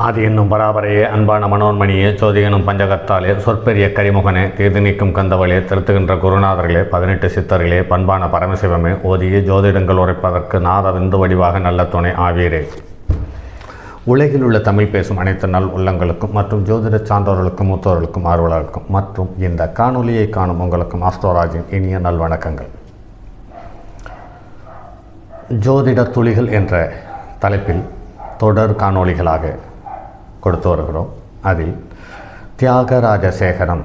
ஆதி என்னும் பராபரையே அன்பான மனோன்மணியே ஜோதி பஞ்சகத்தாலே சொற்பெரிய கரிமுகனே தீது நீக்கும் கந்தவளே திருத்துகின்ற குருநாதர்களே பதினெட்டு சித்தர்களே பண்பான பரமசிவமே ஓதிய ஜோதிடங்கள் உரைப்பதற்கு நாத விந்து வடிவாக நல்ல துணை ஆவீரே. உலகில் உள்ள தமிழ் பேசும் அனைத்து நல் உள்ளங்களுக்கும் மற்றும் ஜோதிட சான்றோர்களுக்கும் மூத்தோர்களுக்கும் ஆர்வலர்களுக்கும் மற்றும் இந்த காணொலியை காணும் உங்களுக்கும் ஆஸ்ட்ரோராஜின் இனிய நல்வணக்கங்கள் ஜோதிட துளிகள் என்ற தலைப்பில் தொடர் காணொளிகளாக கொடுத்து வருகிறோம் அதில் தியாகராஜ சேகரம்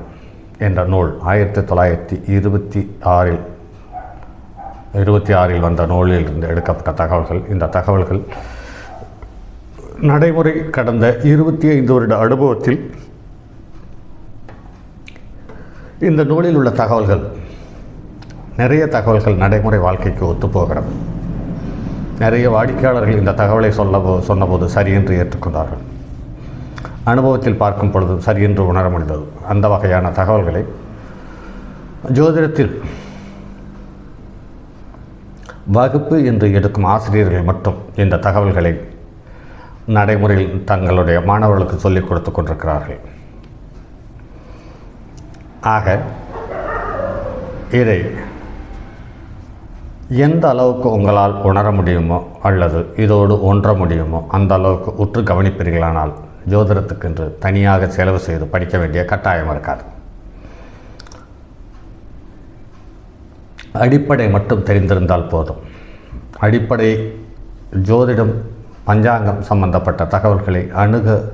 என்ற நூல் ஆயிரத்தி தொள்ளாயிரத்தி இருபத்தி ஆறில் இருபத்தி ஆறில் வந்த நூலில் இருந்து எடுக்கப்பட்ட தகவல்கள். இந்த தகவல்கள் நடைமுறை கடந்த இருபத்தி ஐந்து வருட அனுபவத்தில் இந்த நூலில் உள்ள தகவல்கள் நிறைய தகவல்கள் நடைமுறை வாழ்க்கைக்கு ஒத்துப்போகிறது. நிறைய வாடிக்கையாளர்கள் இந்த தகவலை சொல்ல சொன்னபோது சரி என்று ஏற்றுக்கொண்டார்கள். அனுபவத்தில் பார்க்கும் பொழுது சரி என்று உணர முடிந்தது. அந்த வகையான தகவல்களை ஜோதிடத்தில் வகுப்பு என்று எடுக்கும் ஆசிரியர்கள் மட்டும் இந்த தகவல்களை நடைமுறையில் தங்களுடைய மாணவர்களுக்கு சொல்லிக் கொடுத்து கொண்டிருக்கிறார்கள். ஆக இதை எந்த அளவுக்கு உங்களால் உணர முடியுமோ அல்லது இதோடு ஒன்ற முடியுமோ அந்த அளவுக்கு உற்று கவனிப்பீர்களானால் ஜோதிடத்துக்கென்று தனியாக செலவு செய்து படிக்க வேண்டிய கட்டாயம் இருக்காது. அடிப்படை மட்டும் தெரிந்திருந்தால் போதும். அடிப்படை ஜோதிடம் பஞ்சாங்கம் சம்பந்தப்பட்ட தகவல்களை அணுக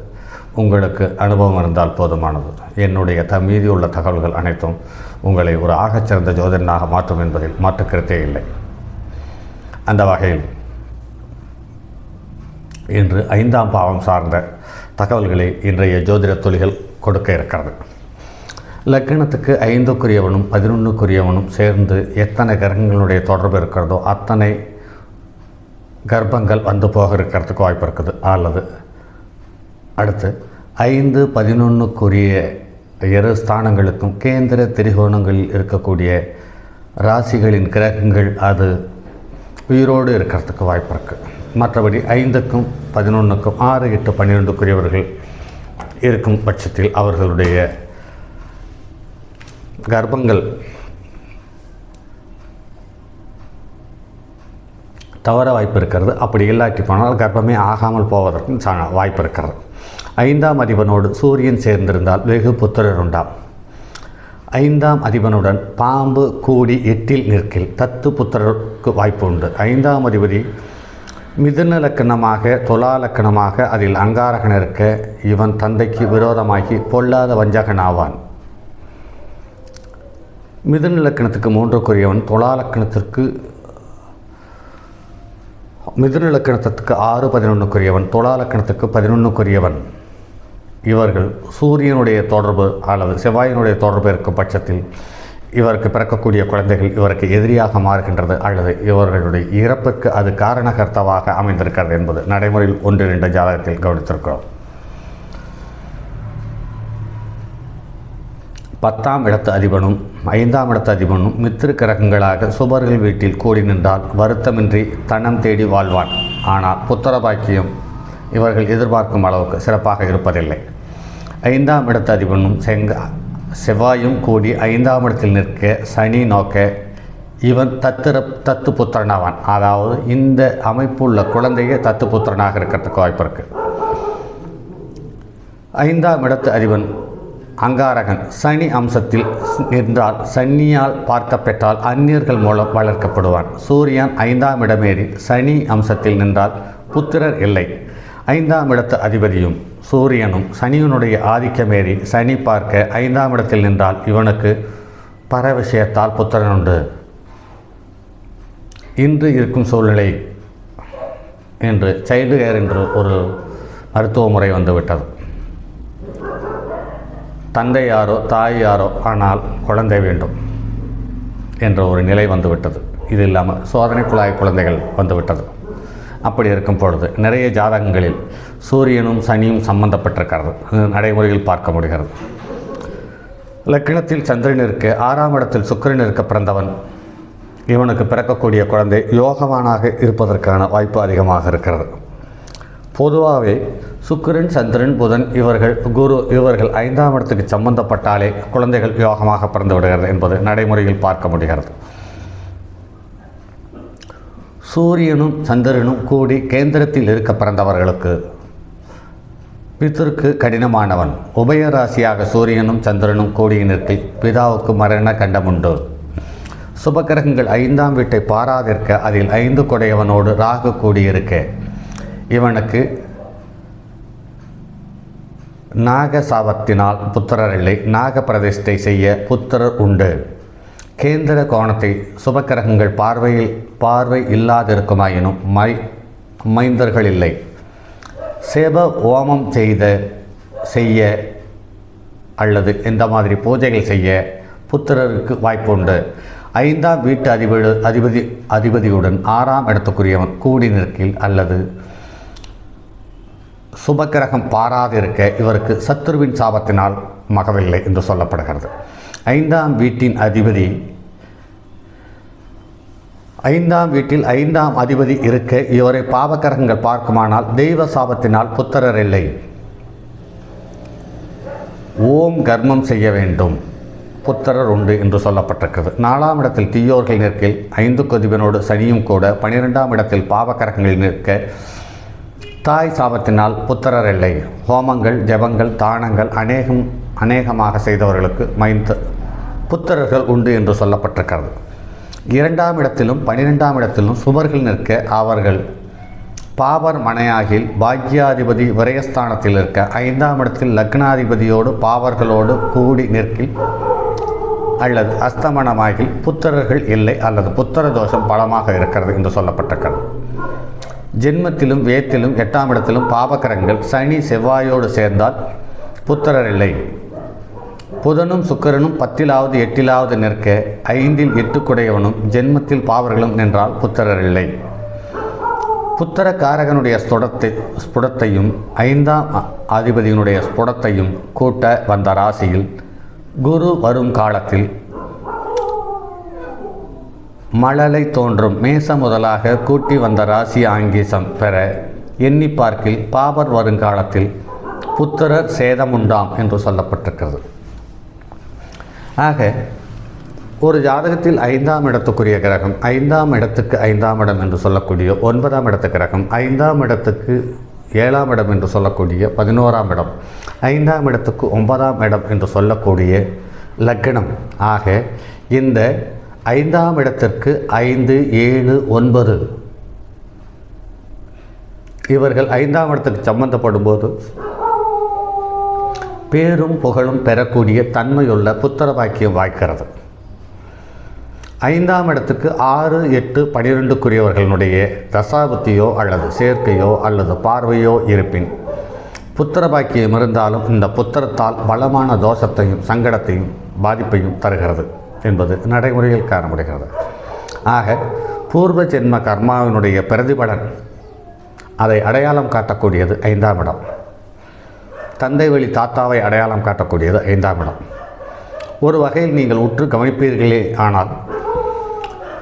உங்களுக்கு அனுபவம் இருந்தால் போதுமானது. என்னுடைய த மீதியுள்ள தகவல்கள் அனைத்தும் உங்களை ஒரு ஆகச்சிறந்த ஜோதிடனாக மாற்றும் என்பதில் மாற்றுக்கருத்தே இல்லை. அந்த வகையில் இன்று ஐந்தாம் பாவம் சார்ந்த தகவல்களை இன்றைய ஜோதிட தொழில்கள் கொடுக்க இருக்கிறது. லக்கணத்துக்கு ஐந்துக்குரியவனும் பதினொன்றுக்குரியவனும் சேர்ந்து எத்தனை கிரகங்களுடைய தொடர்பு இருக்கிறதோ அத்தனை கர்ப்பங்கள் வந்து போக இருக்கிறதுக்கு வாய்ப்பு இருக்குது. அல்லது அடுத்து ஐந்து பதினொன்றுக்குரிய இரு ஸ்தானங்களுக்கும் கேந்திர திரிகோணங்களில் இருக்கக்கூடிய ராசிகளின் கிரகங்கள் அது உயிரோடு இருக்கிறதுக்கு வாய்ப்பு இருக்குது மற்றபடி ஐந்துக்கும் பதினொன்றுக்கும் ஆறு எட்டு பன்னிரெண்டுக்குரியவர்கள் இருக்கும் பட்சத்தில் அவர்களுடைய கர்ப்பங்கள் தவற வாய்ப்பு இருக்கிறது. அப்படி இல்லாட்டி போனால் கர்ப்பமே ஆகாமல் போவதற்கும் சா வாய்ப்பு இருக்கிறது. ஐந்தாம் அதிபனோடு சூரியன் சேர்ந்திருந்தால் வெகு புத்திரர் உண்டாம். ஐந்தாம் அதிபனுடன் பாம்பு கூடி எட்டில் நிற்கில் தத்து புத்திரருக்கு வாய்ப்பு உண்டு. ஐந்தாம் அதிபதி மிதுன லக்கணமாக தொலா லக்கணமாக அதில் அங்காரகன் இருக்க இவன் தந்தைக்கு விரோதமாகி பொல்லாத வஞ்சகன் ஆவான் மிதுன லக்கணத்துக்கு மூன்றுக்குரியவன் தொலா லக்கணத்திற்கு மிதுன லக்கணத்திற்கு ஆறு பதினொன்றுக்குரியவன் துலா லக்கணத்துக்கு பதினொன்றுக்குரியவன் இவர்கள் சூரியனுடைய தொடர்பு அல்லது செவ்வாயினுடைய தொடர்பு இருக்கும் பட்சத்தில் இவருக்கு பிறக்கக்கூடிய குழந்தைகள் இவருக்கு எதிரியாக மாறுகின்றது அல்லது இவர்களுடைய இறப்புக்கு அது காரணகர்த்தவாக அமைந்திருக்கிறது என்பது நடைமுறையில் ஒன்று இரண்டு ஜாதகத்தில் கவனித்திருக்கிறோம். பத்தாம் இடத்து அதிபனும் ஐந்தாம் இடத்து அதிபனும் மித்திரு கிரகங்களாக சுபர்கள் வீட்டில் கூடி நின்றால் வருத்தமின்றி தனம் தேடி வாழ்வான். ஆனால் புத்திர பாக்கியம் இவர்கள் எதிர்பார்க்கும் அளவுக்கு சிறப்பாக இருப்பதில்லை. ஐந்தாம் இடத்து அதிபனும் செங்க செவ்வாயும் கூடி ஐந்தாம் இடத்தில் நிற்க சனி நோக்க இவன் தத்திர தத்து புத்திரனாவான் அதாவது இந்த அமைப்புள்ள குழந்தையே தத்து புத்திரனாக இருக்கிறதுக்கு வாய்ப்பு இருக்கு. ஐந்தாம் இடத்து அதிபன் அங்காரகன் சனி அம்சத்தில் நின்றால் சனியால் பார்க்க பெற்றால் அந்நியர்கள் மூலம் வளர்க்கப்படுவான். சூரியன் ஐந்தாம் இடமேறி சனி அம்சத்தில் நின்றால் புத்திரர் இல்லை. ஐந்தாம் இடத்து அதிபதியும் சூரியனும் சனியனுடைய ஆதிக்கமேறி சனி பார்க்க ஐந்தாம் இடத்தில் நின்றால் இவனுக்கு பர விஷயத்தால் புத்திரன் உண்டு. இன்று இருக்கும் சூழ்நிலை என்று சைல்டு கேர் என்று ஒரு மருத்துவ முறை வந்துவிட்டது. தந்தை யாரோ தாய் யாரோ ஆனால் குழந்தை வேண்டும் என்ற ஒரு நிலை வந்துவிட்டது. இது இல்லாமல் சோதனை குழாய் குழந்தைகள் வந்துவிட்டது. அப்படி இருக்கும் பொழுது நிறைய ஜாதகங்களில் சூரியனும் சனியும் சம்பந்தப்பட்டிருக்கிறது. நடைமுறையில் பார்க்க முடிகிறது. லக்கினத்தில் சந்திரன் இருக்க ஆறாம் இடத்தில் சுக்கரன் இருக்க பிறந்தவன். இவனுக்கு பிறக்கக்கூடிய குழந்தை யோகவானாக இருப்பதற்கான வாய்ப்பு அதிகமாக இருக்கிறது. பொதுவாகவே சுக்கிரன் சந்திரன் புதன் இவர்கள் குரு இவர்கள் ஐந்தாம் இடத்துக்கு சம்பந்தப்பட்டாலே குழந்தைகள் யோகமாக பிறந்து விடுகிறது என்பது நடைமுறையில் பார்க்க முடிகிறது. சூரியனும் சந்திரனும் கூடி கேந்திரத்தில் இருக்க பிறந்தவர்களுக்கு. பித்திற்கு கடினமானவன். உபயராசியாக சூரியனும் சந்திரனும் கூடிய நிற்கில் பிதாவுக்கு மரண கண்டமுண்டு. சுபகிரகங்கள் ஐந்தாம் வீட்டை பாராதிருக்க அதில் ஐந்து கொடையவனோடு ராகு கூடியிருக்க. இவனுக்கு நாக சாபத்தினால் புத்திரர் இல்லை. நாக பிரதிஷ்டை செய்ய புத்திரர் உண்டு. கேந்திர கோணத்தை சுபக்கிரகங்கள் பார்வையில் பார்வை இல்லாதிருக்குமாயினும் மை மைந்தர்கள் இல்லை சேப ஓமம் செய்த செய்ய அல்லது இந்த மாதிரி பூஜைகள் செய்ய புத்திரருக்கு வாய்ப்புண்டு. ஐந்தாம் வீட்டு அதிபதி அதிபதி அதிபதியுடன் ஆறாம் இடத்துக்குரியவன் கூடி நிற்கில் அல்லது சுபக்கிரகம் பாராதிருக்க இவருக்கு சத்துருவின் சாபத்தினால் மகவில்லை என்று சொல்லப்படுகிறது. ஐந்தாம் வீட்டின் அதிபதி ஐந்தாம் வீட்டில் ஐந்தாம் அதிபதி இருக்க இவரை பாவகரகங்கள் பார்க்குமானால் தெய்வ சாபத்தினால் புத்திரர் இல்லை. ஓம் கர்மம் செய்ய வேண்டும். புத்திரர் உண்டு என்று சொல்லப்பட்டிருக்கிறது. நாலாம் இடத்தில் தீயோர்கள் நிற்கில் ஐந்து கொதிபனோடு சனியும் கூட பனிரெண்டாம் இடத்தில் பாவக்கரகங்கள் நிற்க தாய் சாபத்தினால் புத்திரர் இல்லை. ஹோமங்கள் ஜபங்கள் தானங்கள் அநேகம் அநேகமாக செய்தவர்களுக்கு மைந்த புத்திரர்கள் உண்டு என்று சொல்லப்பட்டிருக்கிறது. இரண்டாம் இடத்திலும் பனிரெண்டாம் இடத்திலும் சுவர்கள் நிற்க அவர்கள் பாவர் மனையாகில் பாக்யாதிபதி விரயஸ்தானத்தில் இருக்க ஐந்தாம் இடத்தில் லக்னாதிபதியோடு பாவர்களோடு கூடி நிற்கில் அல்லது அஸ்தமனமாகில் புத்திரர்கள் இல்லை அல்லது புத்திர தோஷம் பலமாக இருக்கிறது என்று சொல்லப்பட்டிருக்கிறது ஜென்மத்திலும் வேத்திலும் எட்டாம் இடத்திலும் பாவக்கரங்கள் சனி செவ்வாயோடு சேர்ந்தால் புத்திரர் இல்லை. புதனும் சுக்கரனும் பத்திலாவது எட்டிலாவது நிற்க ஐந்தில் எட்டுக்குடையவனும் ஜென்மத்தில் பாவர்களும் நின்றால் புத்தரர் இல்லை. புத்தர காரகனுடைய ஸ்புடத்தை ஸ்புடத்தையும் ஐந்தாம் அ- அதிபதியினுடைய ஸ்புடத்தையும் கூட்ட வந்த ராசியில் குரு வரும் காலத்தில் மழலை தோன்றும். மேச முதலாக கூட்டி வந்த ராசி ஆங்கீசம் பெற எண்ணி பார்க்கில் பாபர் வருங்காலத்தில் புத்திரர் சேதமுண்டாம் என்று சொல்லப்பட்டிருக்கிறது. ஆக ஒரு ஜாதகத்தில் ஐந்தாம் இடத்துக்குரிய கிரகம் ஐந்தாம் இடத்துக்கு ஐந்தாம் இடம் என்று சொல்லக்கூடிய ஒன்பதாம் இடத்து கிரகம் ஐந்தாம் இடத்துக்கு ஏழாம் இடம் என்று சொல்லக்கூடிய பதினோராம் இடம் ஐந்தாம் இடத்துக்கு ஒன்பதாம் இடம் என்று சொல்லக்கூடிய லக்னம். ஆக இந்த ஐந்தாம் இடத்திற்கு ஐந்து ஏழு ஒன்பது இவர்கள் ஐந்தாம் இடத்துக்கு சம்பந்தப்படும் போது பேரும் புகழும் பெறக்கூடிய தன்மையுள்ள புத்திர பாக்கியம் வாய்க்கிறது. ஐந்தாம் இடத்துக்கு ஆறு எட்டு பனிரெண்டுக்குரியவர்களுடைய தசாபத்தியோ அல்லது சேர்க்கையோ அல்லது பார்வையோ இருப்பின் புத்திர பாக்கியம் இருந்தாலும் இந்த புத்திரத்தால் பலமான தோஷத்தையும் சங்கடத்தையும் பாதிப்பையும் தருகிறது என்பது நடைமுறையில் காண முடிகிறது ஆக பூர்வ ஜென்ம கர்மாவினுடைய பிரதிபலன் அதை அடையாளம் காட்டக்கூடியது ஐந்தாம் இடம். தந்தை வழி தாத்தாவை அடையாளம் காட்டக்கூடியது ஐந்தாம் இடம். ஒரு வகையில் நீங்கள் உற்று கவனிப்பீர்களே ஆனால்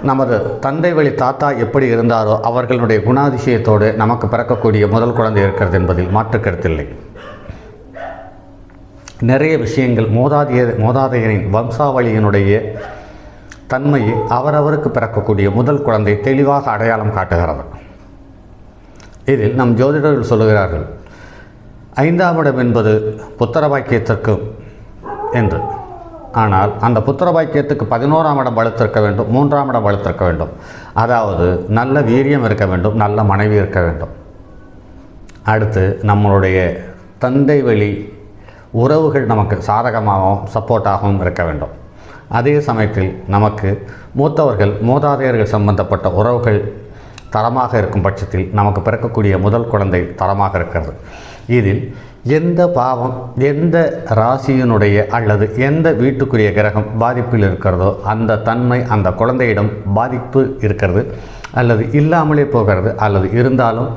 நமது தந்தை வழி தாத்தா எப்படி இருந்தாரோ அவர்களுடைய குணாதிசயத்தோடு நமக்கு பிறக்கக்கூடிய முதல் குழந்தை இருக்கிறது என்பதில் மாற்று கருத்தில்லை நிறைய விஷயங்கள் மோதாதிய மோதாதையரின் வம்சாவளியினுடைய தன்மையை அவரவருக்கு பிறக்கக்கூடிய முதல் குழந்தை தெளிவாக அடையாளம் காட்டுகிறது. இதில் நம் ஜோதிடர்கள் சொல்லுகிறார்கள் ஐந்தாம் இடம் என்பது புத்திர பாக்கியத்திற்கு என்று. ஆனால் அந்த புத்திர பாக்கியத்துக்கு பதினோராம் இடம் வலுத்திருக்க வேண்டும் மூன்றாம் இடம் வலுத்திருக்க வேண்டும். அதாவது நல்ல வீரியம் இருக்க வேண்டும் நல்ல மனைவி இருக்க வேண்டும். அடுத்து நம்மளுடைய தந்தை வழி உறவுகள் நமக்கு சாதகமாகவும் சப்போர்ட்டாகவும் இருக்க வேண்டும். அதே சமயத்தில் நமக்கு மூத்தவர்கள் மூதாதையர்கள் சம்பந்தப்பட்ட உறவுகள் தரமாக இருக்கும் பட்சத்தில் நமக்கு பிறக்கக்கூடிய முதல் குழந்தை தரமாக இருக்கிறது. இதில் எந்த பாவம் எந்த ராசியினுடைய அல்லது எந்த வீட்டுக்குரிய கிரகம் பாதிப்பில் இருக்கிறதோ அந்த தன்மை அந்த குழந்தையிடம் பாதிப்பு இருக்கிறது. அல்லது இல்லாமலே போகிறது அல்லது இருந்தாலும்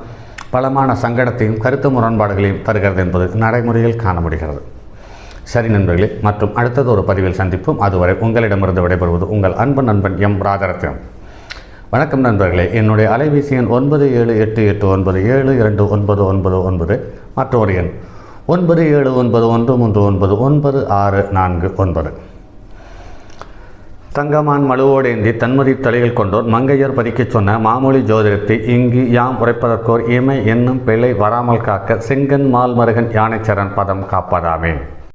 பலமான சங்கடத்தையும் கருத்து முரண்பாடுகளையும் தருகிறது என்பது நடைமுறையில் காண முடிகிறது சரி நண்பர்களே மற்றும் அடுத்தது ஒரு பதிவில் சந்திப்போம். அதுவரை உங்களிடமிருந்து விடைபெறுவது உங்கள் அன்பு நண்பன் எம். ராஜரத்னம் வணக்கம் நண்பர்களே. என்னுடைய அலைபேசி எண் ஒன்பது ஏழு எட்டு எட்டு ஒன்பது ஏழு இரண்டு ஒன்பது ஒன்பது ஒன்பது. மற்றொரு எண் ஒன்பது ஏழு ஒன்பது ஒன்று மூன்று ஒன்பது ஒன்பது ஆறு நான்கு ஒன்பது. தங்கமான் மழுவோடேந்தி தன்மதி தலையில் கொண்டோர் மங்கையர் பதிக்கச் சொன்ன மாமொழி ஜோதிடத்தை இங்கு யாம் உரைப்பதற்கோர் இமை என்னும் பிழை வராமல் காக்க செங்கன் மால்மருகன் யானைச்சரன் பதம் காப்பதாமே.